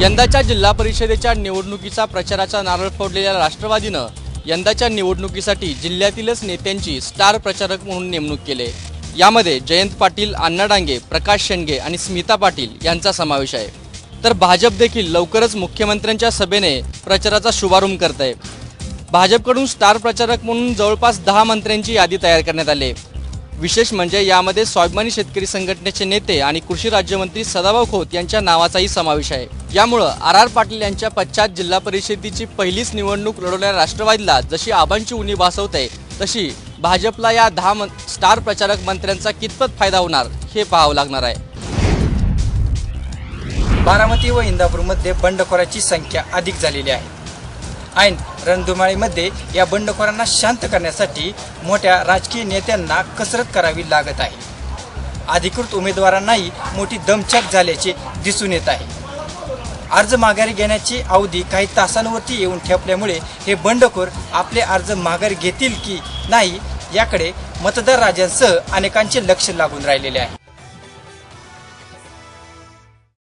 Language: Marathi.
यंदाच्या जिल्हा परिषदेच्या निवडणुकीचा प्रचाराचा नारळ फोडलेल्या राष्ट्रवादीनं यंदाच्या निवडणुकीसाठी जिल्ह्यातीलच नेत्यांची स्टार प्रचारक म्हणून नेमणूक केले. यामध्ये जयंत पाटील अण्णा डांगे प्रकाश शेंडगे आणि स्मिता पाटील यांचा समावेश आहे. तर भाजप देखील लवकरच मुख्यमंत्र्यांच्या सभेने प्रचाराचा शुभारंभ करत आहे भाजपकडून स्टार प्रचारक म्हणून जवळपास दहा मंत्र्यांची यादी तयार करण्यात आली विशेष म्हणजे यामध्ये स्वाभिमानी शेतकरी संघटनेचे नेते आणि कृषी राज्यमंत्री सदाभाऊ खोत यांच्या नावाचाही समावेश आहे. यामुळं आर आर पाटील यांच्या पश्चात जिल्हा परिषदेची पहिलीच निवडणूक लढवणाऱ्या राष्ट्रवादीला जशी आबांची उणी भासवते तशी भाजपला या दहा स्टार प्रचारक मंत्र्यांचा कितपत फायदा होणार हे पाहावं लागणार आहे. बारामती व इंदापूरमध्ये बंडखोराची संख्या अधिक झालेली आहे. ऐन रणधुमाळीमध्ये या बंडखोरांना शांत करण्यासाठी मोठ्या राजकीय नेत्यांना कसरत करावी लागत आहे. अधिकृत उमेदवारांनाही मोठी दमछाक झाल्याचे दिसून येत आहे. अर्ज माघारी घेण्याची अवधी काही तासांवरती येऊन ठेपल्यामुळे हे बंडखोर आपले अर्ज माघारी घेतील की नाही याकडे मतदार राजांसह अनेकांचे लक्ष लागून राहिलेले आहे.